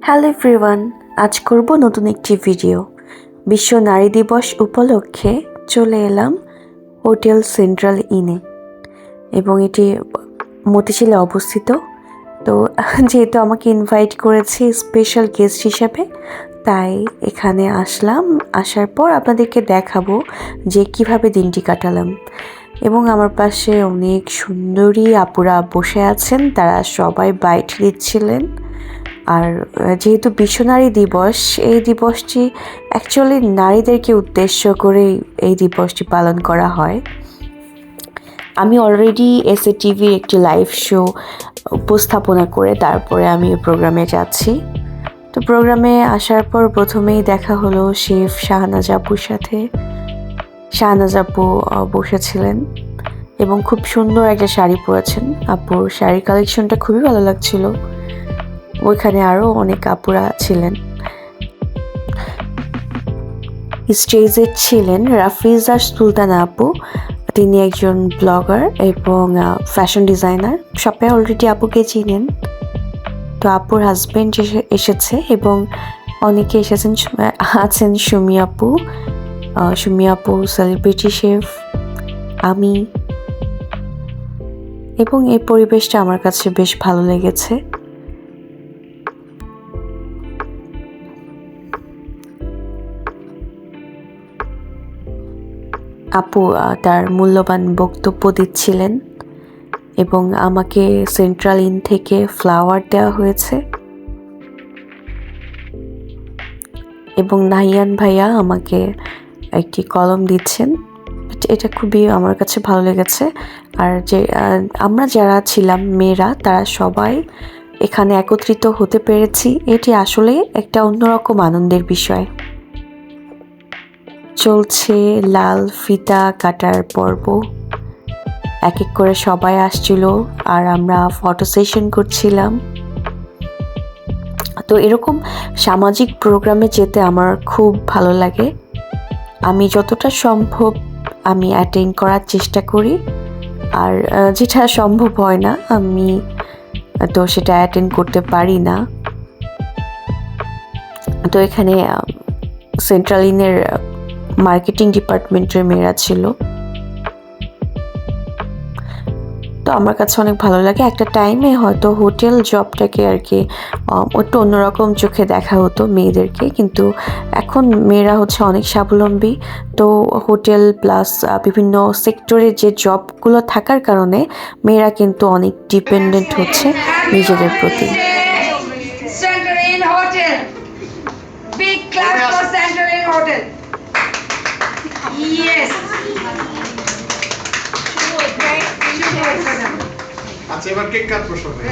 Hello everyone আজ করব নতুন একটি ভিডিও বিশ্ব নারী দিবস উপলক্ষে চলে এলাম হোটেল সেন্ট্রাল ইনে। এবং এটি মতিঝিলে অবস্থিত। তো যেহেতু আমাকে ইনভাইট করেছে স্পেশাল গেস্ট হিসাবে, তাই এখানে আসলাম। আসার পর আপনাদেরকে দেখাবো যে কীভাবে দিনটি কাটালাম। এবং আমার পাশে অনেক সুন্দরী আপুরা বসে আছেন, তারা সবাই বাইট দিচ্ছিলেন। আর যেহেতু বিশ্ব নারী দিবস, এই দিবসটি অ্যাকচুয়ালি নারীদেরকে উদ্দেশ্য করে এই দিবসটি পালন করা হয়। আমি অলরেডি এসএ টিভির একটি লাইভ শো উপস্থাপনা করে তারপরে আমি প্রোগ্রামে যাচ্ছি। তো প্রোগ্রামে আসার পর প্রথমেই দেখা হলো শেফ শাহনাজ আপুর সাথে। শাহনাজ আপু বসেছিলেন এবং খুব সুন্দর একটা শাড়ি পরেছেন। আপুর শাড়ির কালেকশনটা খুবই ভালো লাগছিল। ওইখানে আরও অনেক আপুরা ছিলেন। স্টেজে ছিলেন রাফিজা সুলতানা আপু, তিনি একজন ব্লগার এবং ফ্যাশন ডিজাইনার। সবাই অলরেডি আপুকে চিনেন। তো আপুর হাজবেন্ড এসেছে এবং অনেকে এসেছেন আছেন সুমি আপু সুমি আপু সেলিব্রিটি শেফ আমি। এবং এই পরিবেশটা আমার কাছে বেশ ভালো লেগেছে। আপু তার মূল্যবান বক্তব্য দিচ্ছিলেন এবং আমাকে সেন্ট্রাল ইন থেকে ফ্লাওয়ার দেওয়া হয়েছে। এবং নাহিয়ান ভাইয়া আমাকে একটি কলম দিচ্ছেন। এটা- খুবই আমার কাছে ভালো লেগেছে। আর যে আমরা যারা ছিলাম, মেয়েরা, তারা সবাই এখানে একত্রিত হতে পেরেছি। এটি আসলে একটা অন্যরকম আনন্দের বিষয়। চলছে লাল ফিতা কাটার পর্ব। এক এক করে সবাই আসছিল আর আমরা ফটো সেশন করছিলাম। তো এরকম সামাজিক প্রোগ্রামে যেতে আমার খুব ভালো লাগে। আমি যতটা সম্ভব আমি অ্যাটেন্ড করার চেষ্টা করি। আর যেটা সম্ভব হয় না, আমি তো সেটা অ্যাটেন্ড করতে পারি না। তো এখানে সেন্ট্রাল ইনের মার্কেটিং ডিপার্টমেন্টের মেয়েরা ছিল। তো আমার কাছে অনেক ভালো লাগে। একটা টাইমে হয়তো হোটেল জবটাকে আর কি একটু অন্যরকম চোখে দেখা হতো মেয়েদেরকে। কিন্তু এখন মেয়েরা হচ্ছে অনেক স্বাবলম্বী। তো হোটেল প্লাস বিভিন্ন সেক্টরে যে জবগুলো থাকার কারণে মেয়েরা কিন্তু অনেক ডিপেন্ডেন্ট হচ্ছে নিজেদের প্রতি। Big clap for Hotel. Yes. আচ্ছা এবার কেক কাটবো সবাই।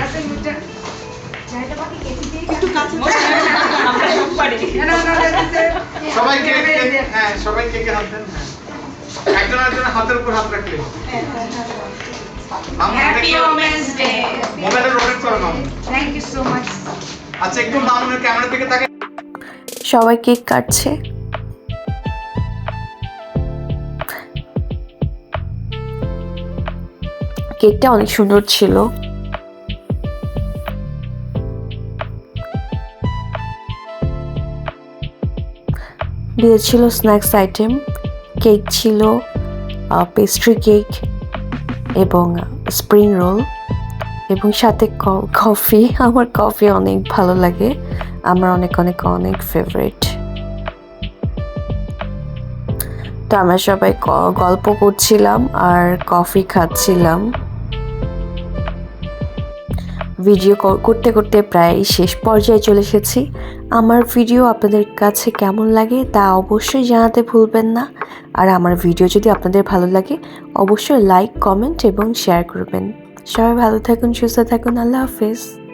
সবাই কেক হ্যাঁ সবাই কেকে হাত দেন হ্যাঁ। একজন একজনের হাতের উপর হাত রাখলে। রোটেট করো মামু। Thank you so much. আচ্ছা একটু মামুনের ক্যামেরা দিকে তাকে সবাই কেক কাটছে। কেকটা অনেক সুন্দর ছিল। দিয়েছিল স্ন্যাক্স আইটেম কেক ছিল পেস্ট্রি কেক এবং স্প্রিং রোল এবং সাথে কফি আমার কফি অনেক ভালো লাগে। আমার অনেক অনেক অনেক ফেভারিট তো আমরা সবাই গল্প করছিলাম আর কফি খাচ্ছিলাম। ভিডিও করতে করতে প্রায় শেষ পর্যায়ে চলে এসেছি। আমার ভিডিও আপনাদের কাছে কেমন লাগে তা অবশ্যই জানাতে ভুলবেন না। আর আমার ভিডিও যদি আপনাদের ভালো লাগে, অবশ্যই লাইক কমেন্ট এবং শেয়ার করবেন। সবাই ভালো থাকুন, সুস্থ থাকুন, আল্লাহ হাফেজ।